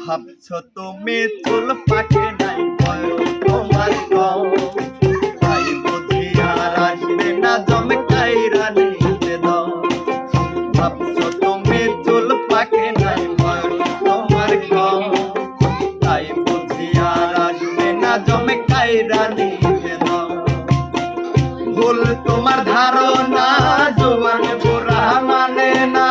ভাবছ তুমি চুল পাকে নাই বয় তোমার কম? তাই বুঝি আর আসবে না জমকাই রানী ভাবছ সাইরা নিয়ে দাও ভুল তোমার ধারণা জোয়ান বোরা মানে না।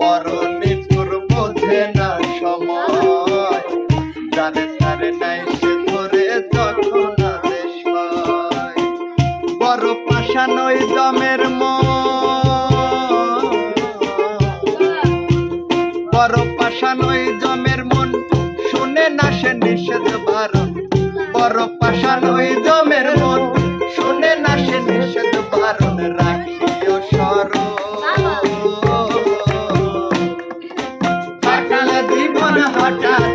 মরণে তোর সময়। যারে নাই সে ধরে বড় পাশান ওই মন। বড় মন। শুনে না সে নিষেধ বারণ। বড় পাশান ওই হাটা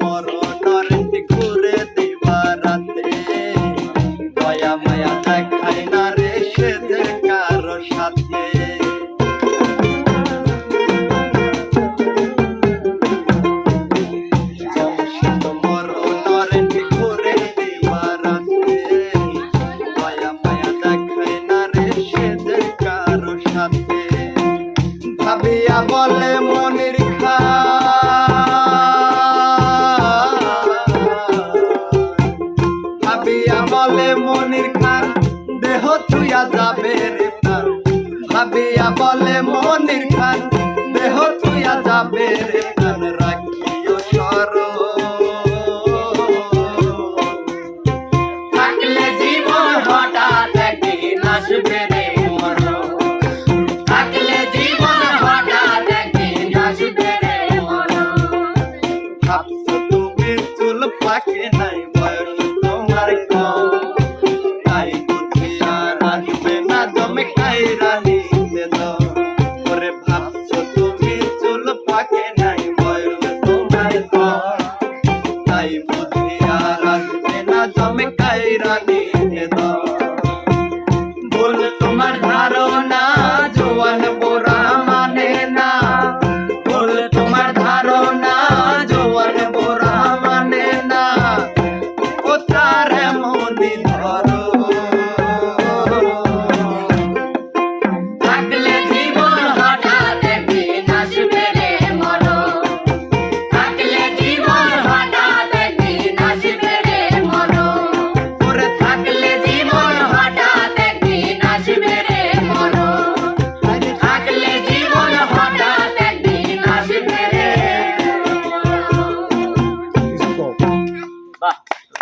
More. ছুয়া যাবে রে প্রাণ ভাবিয়া বলে মনির খান দেহ ছুয়া যাবে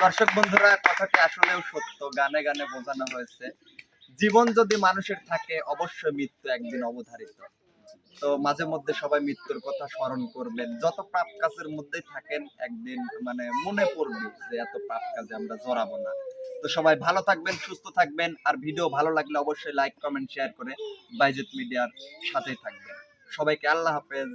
দর্শক বন্ধুরা, কথাটি আসলেও সত্য, গানে গানে বোঝানো হয়েছে। জীবন যদি মানুষের থাকে, অবশ্যই মৃত্যু একদিন অবধারিত। তো মাঝে মধ্যে সবাই মৃত্যুর কথা স্মরণ করবেন। যত পাপ কাজের মধ্যেই থাকেন, একদিন মানে মনে পড়বে যে এত পাপ কাজে আমরা জড়াবো না। তো সবাই ভালো থাকবেন, সুস্থ থাকবেন, আর ভিডিও ভালো লাগলে অবশ্যই লাইক, কমেন্ট, শেয়ার করে বাইজেট মিডিয়ার সাথেই থাকবেন। সবাইকে আল্লাহ হাফেজ।